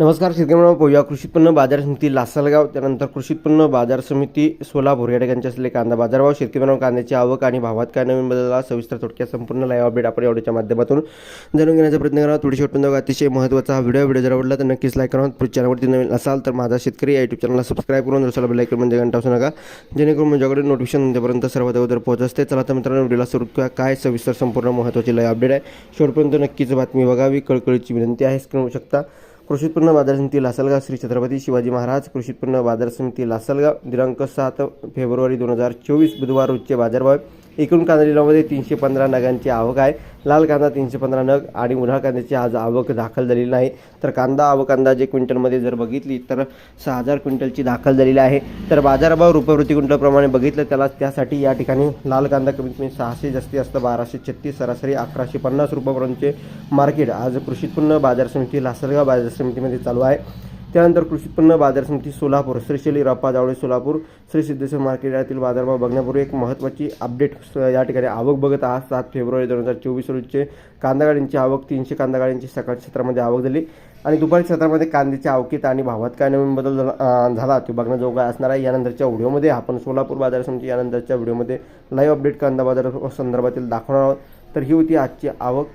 नमस्कार शेतकरी मित्रांनो पोया कृषी उत्पन्न बाजार समिती लासलगाव त्यानंतर कृषी उत्पन्न बाजार समिती सोलापूर. या ठिकाणचे असलेले कांदा बाजारभाव शेतकरी कांद्याची आवक आणि भावात काय नवीन बदलला सविस्तर थोडक्यात संपूर्ण लाईव्ह अपडेट आपण एवढ्याच्या माध्यमातून जाणून घेण्याचा प्रयत्न करा थोडी शेवटपर्यंत अतिशय महत्त्वाचा हा व्हिडिओ व्हिडिओ जर आवडला तर नक्कीच लाईक करा. पुढच्या चॅनलवरती नवीन असाल तर माझा शेतकरी या युट्यूब चॅनलला सबस्क्राईब करून दुसरा बेलायकन म्हणजे घंटा असू नका. जेणेकरून माझ्याकडे नोटिफिकेशन त्यापर्यंत सर्वात अगोदर पोहोच असते. चला तर मित्रांनो व्हिडिओला सुरू किंवा काय सविस्तर संपूर्ण महत्त्वाची लाईव्ह अपडेट आहे? शेवटपर्यंत नक्कीच बातमी बघावी. कळकळीची विनंती आहे. स्क्रीन होऊ शकता. कृषी उत्पन्न बाजार समिती लासलगाव श्री छत्रपती शिवाजी महाराज कृषी उत्पन्न बाजार समिती लासलगाव दिनांक सात फेब्रुवारी दोन हजार चोवीस बुधवार रोजचे बाजारभाव एकूण कांदा तीनशे पंधरा नगांची आवक आहे. लाल कांदा तीनशे पंधरा नग आणि उन्हाळ कांद्याची आज आवक दाखल झालेली नाही. तर कांदा आवक अंदाजे क्विंटलमध्ये जर बघितली तर सहा हजार क्विंटलची दाखल झालेली आहे. तर बाजारभाव रुपये प्रति क्विंटलप्रमाणे बघितलं त्याला त्यासाठी या ठिकाणी लाल कांदा कमीत कमी सहाशे जास्ती जास्त बाराशे छत्तीस सरासरी अकराशे पन्नास रुपयापर्यंतचे मार्केट. आज कृषी उत्पन्न बाजार समिती लासलगाव बाजार समितीमध्ये चालू आहे. त्यानंतर कृषी उत्पन्न बाजार समिती सोलापूर श्रीशैली रप्पा जावळे सोलापूर श्री सिद्धेश्वर मार्केट यातील बाजारभाव बघण्यापूर्वी एक महत्त्वाची अपडेट या ठिकाणी आवक बघत आहात सात फेब्रुवारी दोन हजार चोवीस रोजचे कांदा आवक तीनशे कांदा गाड्यांची सकाळच्या सत्रामध्ये आवक झाली. आणि दुपारी सत्रामध्ये कांद्याच्या आवकीत आणि भावात काय नवीन बदल झाला झाला तो बघण्याजोगा असणार आहे. यानंतरच्या व्हिडिओमध्ये आपण सोलापूर बाजार समिती यानंतरच्या व्हिडिओमध्ये लाईव्ह अपडेट कांदा बाजार संदर्भातील दाखवणार आहोत. तर ही होती आजची आवक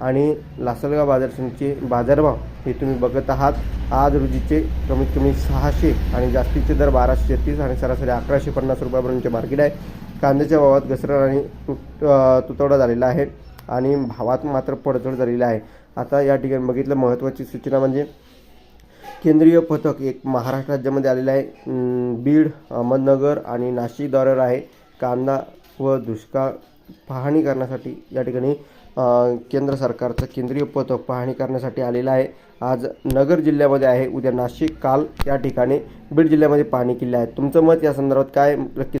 आणि लासलगाव बाजार समितीचे बाजारभाव. हे तुम्ही बघत आहात. आज रोजीचे कमीत कमी सहाशे आणि जास्तीचे दर बाराशे छत्तीस आणि सरासरी अकराशे पन्नास रुपयापर्यंतचे मार्केट आहे. कांद्याच्या भावात घसरण आणि तुट तुटवडा झालेला आहे आणि भावात मात्र पडझड झालेली आहे. आता या ठिकाणी बघितलं महत्त्वाची सूचना म्हणजे केंद्रीय पथक एक महाराष्ट्र राज्यामध्ये आलेलं आहे. बीड अहमदनगर आणि नाशिक दौऱ्यावर आहे. कांदा व दुष्काळ पाहणी करण्यासाठी या ठिकाणी केंद्र सरकारचं केंद्रीय पथक पाहणी करण्यासाठी आलेलं आहे. आज नगर जिल्ह्यामध्ये आहे. उद्या नाशिक काल या ठिकाणी बीड जिल्ह्यामध्ये पाहणी केली आहे. तुमचं मत या संदर्भात काय? नक्की